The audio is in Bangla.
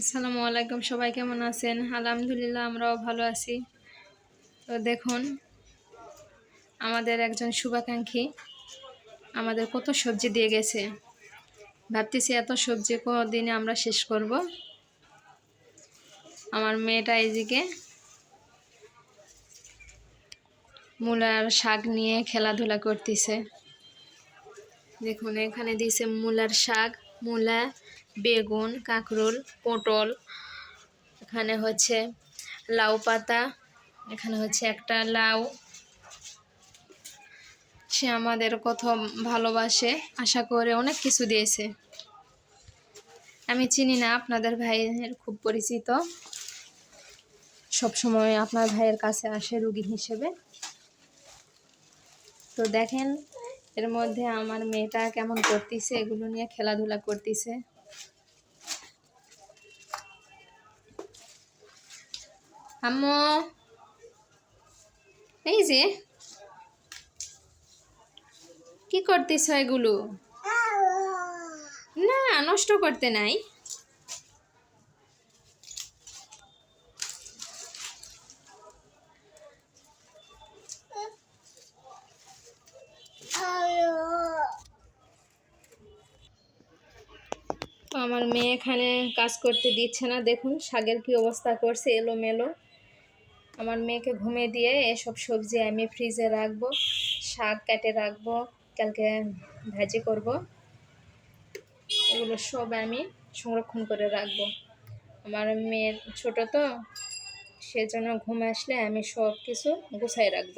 আসসালামু আলাইকুম, সবাই কেমন আছেন? আলহামদুলিল্লাহ, আমরাও ভালো আছি। তো দেখুন, আমাদের একজন শুভাকাঙ্ক্ষী আমাদের কত সবজি দিয়ে গেছে। ভাবতেছি এত সবজি দিনে আমরা শেষ করব। আমার মেয়েটা এইদিকে মূলার শাক নিয়ে খেলাধুলা করতেছে। দেখুন, এখানে দিয়েছে মূলার শাক, মূলা বেগুন, কাঁকরোল, পটল, এখানে হচ্ছে লাউ পাতা, এখানে হচ্ছে একটা লাউ। সে আমাদের কত ভালোবাসে, আশা করে অনেক কিছু দিয়েছে। আমি চিনি না আপনাদের ভাইয়ের, খুব পরিচিত। সবসময় আপনার ভাইয়ের কাছে আসে রুগী হিসেবে। তো দেখেন, এর মধ্যে আমার মেয়েটা কেমন করতেছে, এগুলো নিয়ে খেলাধুলা করতেছে। আম্মু। এই যে। কি করতেছ এগুলো? না, নষ্ট করতে নাই। আমার মেয়ে এখানে কাজ করতে দিচ্ছে না। দেখুন শাকের কি অবস্থা করছে, এলোমেলো। আমার মেয়েকে ঘুমিয়ে দিয়ে এসব সবজি আমি ফ্রিজে রাখব, শাক কেটে রাখব, কালকে ভাজি করব। এগুলো সব আমি সংরক্ষণ করে রাখব। আমার মেয়ের ছোট তো, সেজন্য ঘুম আসলে আমি সব কিছু গুছাই রাখব।